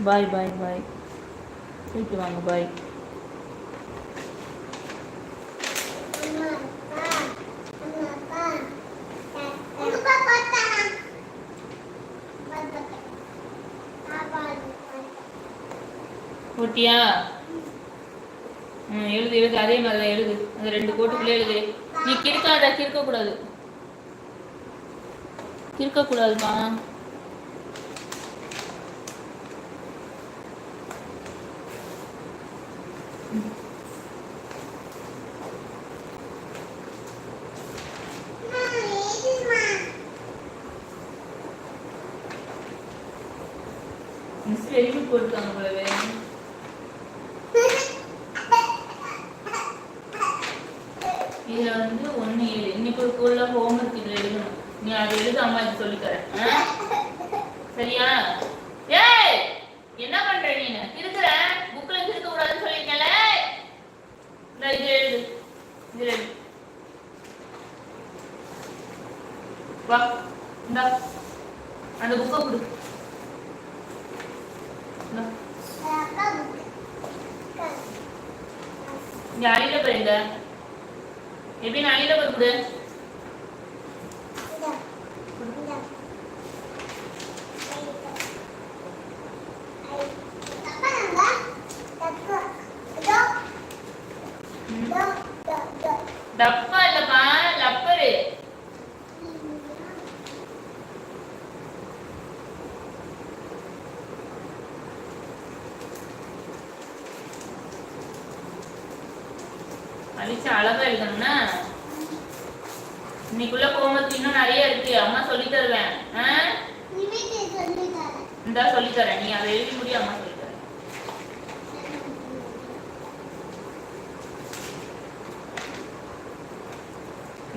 பாய் பாய் பாய் போயிட்டு வாங்க பாய் போட்டியா? ம் எழுது எழுது. அதே மாதிரி எழுது. அந்த ரெண்டு கோட்டுக்குள்ளே எழுது. நீ கிறுக்காத கிறுக்கக்கூடாது. கிறுக்கக்கூடாதுமா? மிஸ் எழுதி போட்டுருக்காங்க போலவே. இதுல வந்து ஒண்ணு ஏழு. இன்னைக்கு ஒரு ஸ்கூல்ல ஹோம்ஒர்க் இதுல எழுதணும். நீ அதை எழுத அம்மா இது சொல்லித்தரேன். சரியா? ஏய் என்ன பண்ற நீ திருக்குற இது எழுது இது எழுது வா இந்தா அந்த புக்கை கொடு. இங்க அழில போயிருங்க எப்படி அழில போய் கொடு டப்பா இல்லப்பா லப்பரு. அழிச்சு அழகா எழுதணும்னா? இன்னைக்குள்ள ஹோம்ஒர்க் இன்னும் நிறைய இருக்கு. அம்மா சொல்லி தருவேன்? இந்தா சொல்லி தரேன். நீ அதை எழுதி முடியும் அம்மா சொல்லி தரேன்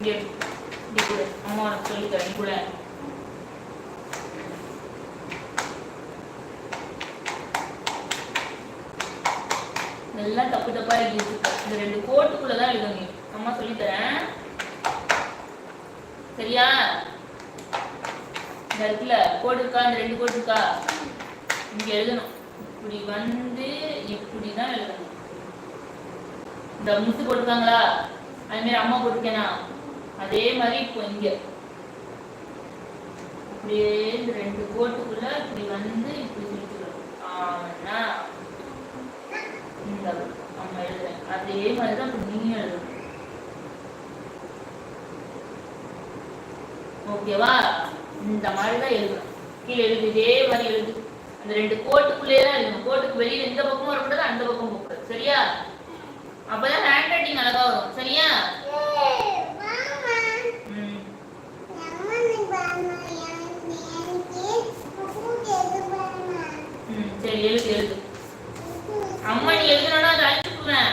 இங்க இரு. கூட அம்மா உனக்கு சொல்லி கூட தப்பு தப்பா எழுதி இந்த ரெண்டு கோட்டுக்குள்ள தான் எழுதணும் அம்மா சொல்லி தரேன் சரியா? இந்த இடத்துல கோடு இருக்கா? இந்த ரெண்டு கோடு இருக்கா? இங்க எழுதணும். இப்படி வந்து இப்படி தான் எழுதணும். இந்த முத்து போட்டிருக்காங்களா? அது மாதிரி அம்மா போட்டிருக்கேனா? அதே மாதிரி இப்போ இங்க. அப்படியே இந்த ரெண்டு கோட்டுக்குள்ள இப்படி வந்து இப்படி சுழிச்சுக்கணும் ஆனா இந்த அம்மா எழுதுறேன் அதே மாதிரி தான் எழுதணும். ஓகேவா இந்த மாதிரி தான் எழுதணும். கீழே எழுது இதே மாதிரி எழுது. அந்த ரெண்டு கோட்டுக்குள்ளே தான் எழுதணும். கோட்டுக்கு வெளியில இந்த பக்கமும் வரக்கூடாது அந்த பக்கமும் போகக்கூடாது. சரியா? அப்பதான் ஹேண்ட் ரைட்டிங் அழகா வரும் சரியா ம் ம் சரி எழுது எழுது அம்மா நீ எழுதணும்னா அதை அழிச்சுக்குவேன்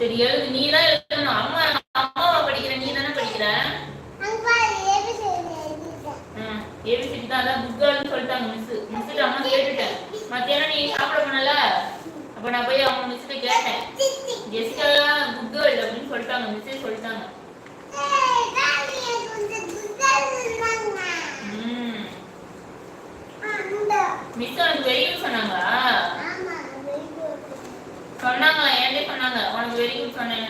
சரி எழுது. நீ தான் எழுதணும். அம்மா அம்மாவா படிக்கிற? நீ தானே படிக்கிற? ஏபிசிடி தான். அதான் குட் கேர்ள்னு சொல்லிட்டாங்க மிஸ் மிஸ் அம்மா கேட்டுட்டேன். மத்தியானம் நீ சாப்பிட போனல? அப்ப நான் போய் அவங்க மிஸ் கேட்டேன். ஜெசிகா குட் கேர்ள் அப்படின்னு சொல்லிட்டாங்க மிஸ்ஸே சொல்லிட்டாங்க ம் மிஸ் உனக்கு வெரி குட் சொன்னாங்க சொன்னாங்களா? ஏன்டே சொன்னாங்க? உனக்கு வெரி குட் சொன்னேன்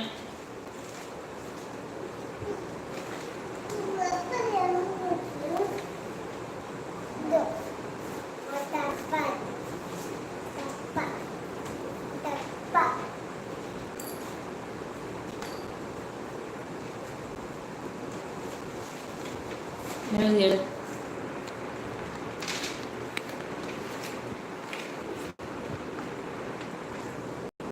எழுது